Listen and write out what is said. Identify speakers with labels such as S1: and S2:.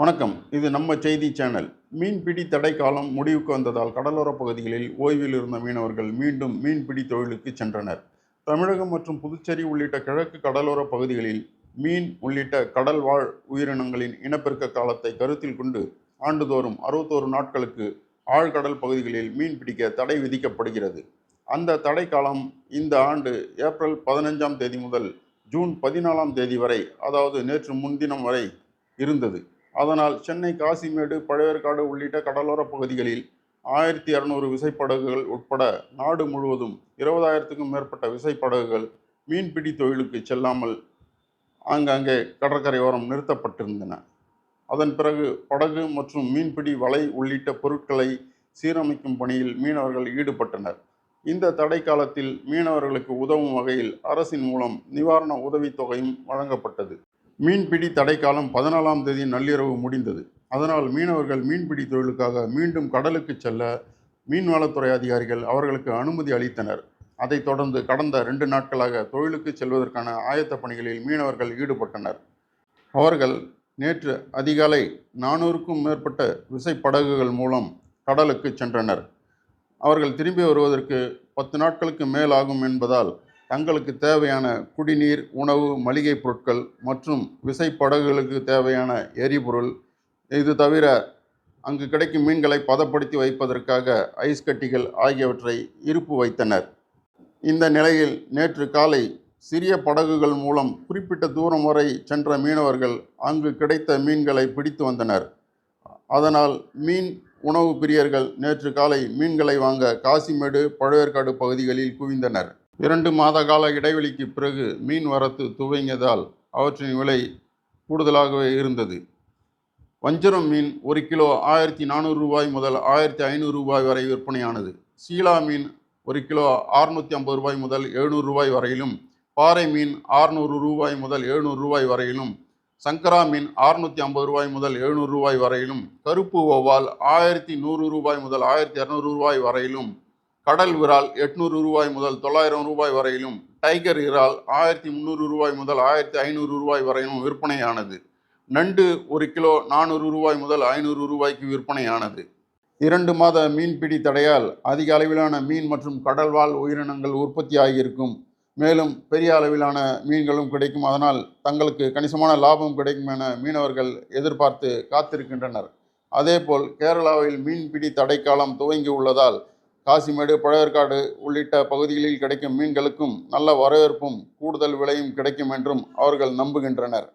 S1: வணக்கம். இது நம்ம செய்தி சேனல். மீன்பிடி தடை காலம் முடிவுக்கு வந்ததால் கடலோரப் பகுதிகளில் ஓய்வில் இருந்த மீனவர்கள் மீண்டும் மீன்பிடி தொழிலுக்கு சென்றனர். தமிழகம் மற்றும் புதுச்சேரி உள்ளிட்ட கிழக்கு கடலோர பகுதிகளில் மீன் உள்ளிட்ட கடல் வாழ் உயிரினங்களின் இனப்பெருக்க காலத்தை கருத்தில் கொண்டு ஆண்டுதோறும் அறுபத்தோரு நாட்களுக்கு ஆழ்கடல் பகுதிகளில் மீன் பிடிக்க தடை விதிக்கப்படுகிறது. அந்த தடை காலம் இந்த ஆண்டு ஏப்ரல் பதினஞ்சாம் தேதி முதல் ஜூன் பதினாலாம் தேதி வரை அதாவது நேற்று முன்தினம் வரை இருந்தது. அதனால் சென்னை காசிமேடு பழையற்காடு உள்ளிட்ட கடலோர பகுதிகளில் ஆயிரத்தி இரநூறு விசைப்படகுகள் உட்பட நாடு முழுவதும் இருபதாயிரத்துக்கும் மேற்பட்ட விசைப்படகுகள் மீன்பிடி தொழிலுக்கு செல்லாமல் ஆங்காங்கே கடற்கரையோரம் நிறுத்தப்பட்டிருந்தன. அதன் பிறகு படகு மற்றும் மீன்பிடி வலை உள்ளிட்ட பொருட்களை சீரமைக்கும் பணியில் மீனவர்கள் ஈடுபட்டனர். இந்த தடை காலத்தில் மீனவர்களுக்கு உதவும் வகையில் அரசின் மூலம் நிவாரண உதவித்தொகையும் வழங்கப்பட்டது. மீன்பிடி தடைக்காலம் பதினாலாம் தேதி நள்ளிரவு முடிந்தது. அதனால் மீனவர்கள் மீன்பிடி தொழிலுக்காக மீண்டும் கடலுக்கு செல்ல மீன்வளத்துறை அதிகாரிகள் அவர்களுக்கு அனுமதி அளித்தனர். அதைத் தொடர்ந்து கடந்த ரெண்டு நாட்களாக தொழிலுக்கு செல்வதற்கான ஆயத்த பணிகளில் மீனவர்கள் ஈடுபட்டனர். அவர்கள் நேற்று அதிகாலை நானூறுக்கும் மேற்பட்ட விசைப்படகுகள் மூலம் கடலுக்கு சென்றனர். அவர்கள் திரும்பி வருவதற்கு பத்து நாட்களுக்கு மேல் ஆகும் என்பதால் தங்களுக்கு தேவையான குடிநீர் உணவு மளிகை பொருட்கள் மற்றும் விசைப்படகுகளுக்கு தேவையான எரிபொருள். இது தவிர அங்கு கிடைக்கும் மீன்களை பதப்படுத்தி வைப்பதற்காக ஐஸ் கட்டிகள் ஆகியவற்றை இருப்பு வைத்தனர். இந்த நிலையில் நேற்று காலை சிறிய படகுகள் மூலம் குறிப்பிட்ட தூரம் வரை சென்ற மீனவர்கள் அங்கு கிடைத்த மீன்களை பிடித்து வந்தனர். அதனால் மீன் உணவு பிரியர்கள் நேற்று காலை மீன்களை வாங்க காசிமேடு பழவேற்காடு பகுதிகளில் குவிந்தனர். இரண்டு மாத கால இடைவெளிக்கு பிறகு மீன் வரத்து துவங்கியதால் அவற்றின் விலை கூடுதலாகவே இருந்தது. வஞ்சரம் மீன் ஒரு கிலோ ஆயிரத்தி நானூறு ரூபாய் முதல் ஆயிரத்தி ஐநூறு ரூபாய் வரை விற்பனையானது. சீலா மீன் ஒரு கிலோ அறுநூற்றி ஐம்பது ரூபாய் முதல் எழுநூறு ரூபாய் வரையிலும் பாறை மீன் ஆறுநூறு ரூபாய் முதல் எழுநூறு ரூபாய் வரையிலும் சங்கரா மீன் அறுநூற்றி ஐம்பது ரூபாய் முதல் எழுநூறு ரூபாய் வரையிலும் கருப்பு ஒவ்வால் ஆயிரத்தி நூறு ரூபாய் முதல் ஆயிரத்தி இரநூறு ரூபாய் வரையிலும் கடல் விரால் எட்நூறு ரூபாய் முதல் தொள்ளாயிரம் ரூபாய் வரையிலும் டைகர் இறால் ஆயிரத்தி முந்நூறு ரூபாய் முதல் ஆயிரத்தி ஐநூறு ரூபாய் வரையிலும் விற்பனையானது. நண்டு ஒரு கிலோ நானூறு ரூபாய் முதல் ஐநூறு ரூபாய்க்கு விற்பனையானது. இரண்டு மாத மீன்பிடி தடையால் அதிக அளவிலான மீன் மற்றும் கடல்வாழ் உயிரினங்கள் உற்பத்தியாகியிருக்கும். மேலும் பெரிய அளவிலான மீன்களும் கிடைக்கும். அதனால் தங்களுக்கு கணிசமான லாபம் கிடைக்கும் என மீனவர்கள் எதிர்பார்த்து காத்திருக்கின்றனர். அதேபோல் கேரளாவில் மீன்பிடி தடைக்காலம் துவங்கி உள்ளதால் காசிமேடு பழையற்காடு உள்ளிட்ட பகுதிகளில் கிடைக்கும் மீன்களுக்கும் நல்ல வரவேற்பும் கூடுதல் விலையும் கிடைக்கும் என்றும் அவர்கள் நம்புகின்றனர்.